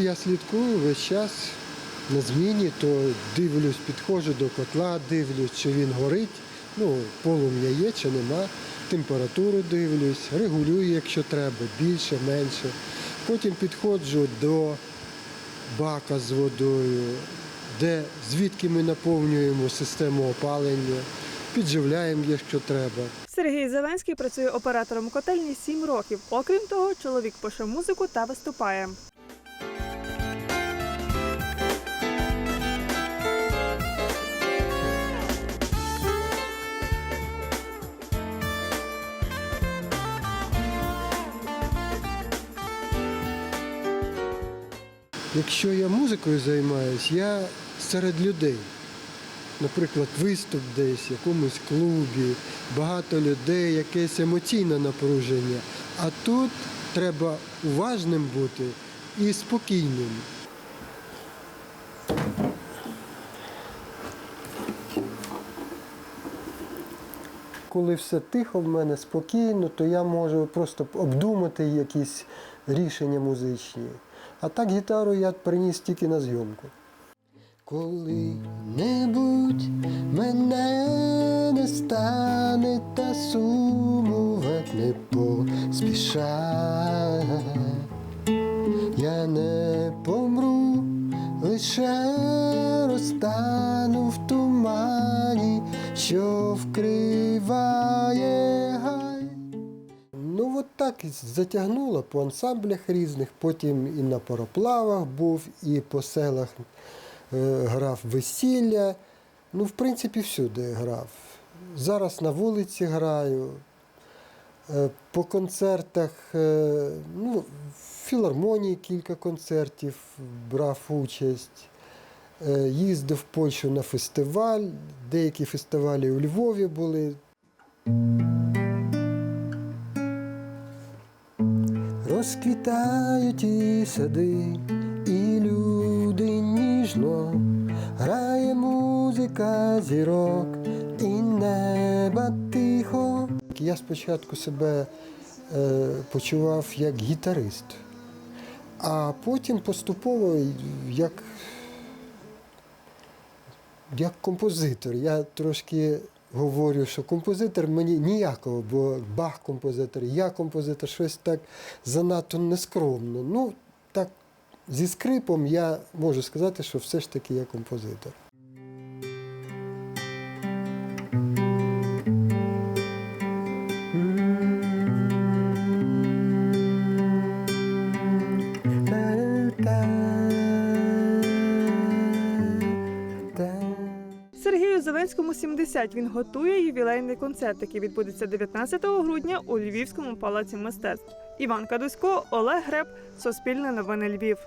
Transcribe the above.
я слідкую весь час на зміні, то дивлюсь, підходжу до котла, дивлюсь, чи він горить. Ну, полум'я є чи нема. Температуру дивлюсь, регулюю, якщо треба, більше, менше. Потім підходжу до бака з водою, де, звідки ми наповнюємо систему опалення, підживляємо, якщо треба. Сергій Зеленський працює оператором котельні 7 років. Окрім того, чоловік пише музику та виступає. Якщо я музикою займаюся, я серед людей. Наприклад, виступ десь, в якомусь клубі, багато людей, якесь емоційне напруження. А тут треба уважним бути і спокійним. Коли все тихо в мене спокійно, то я можу просто обдумати якісь рішення музичні. А так гітару я приніс тільки на зйомку. Коли-небудь мене не стане та сумувати не поспішай. Я не помру, лише розтану в тумані, що вкриває так затягнуло по ансамблях різних, потім і на пароплавах був, і по селах е, грав весілля. Ну, в принципі, всюди грав. Зараз на вулиці граю. Е, По концертах, е, ну, в філармонії кілька концертів брав участь. Їздив в Польщу на фестиваль, деякі фестивалі у Львові були. Розквітають і сади, і люди ніжно, грає музика зірок і неба тихо. Я спочатку себе е, почував як гітарист, а потім поступово як, як композитор. Я трошки говорю, що композитор мені ніякого, бо Бах композитор, я композитор, щось так занадто нескромно. Ну, так, зі скрипом я можу сказати, що все ж таки я композитор. Сергію Зеленському 70. Він готує ювілейний концерт, який відбудеться 19 грудня у Львівському палаці мистецтв. Іван Кадусько, Олег Греб, Суспільне новини Львів.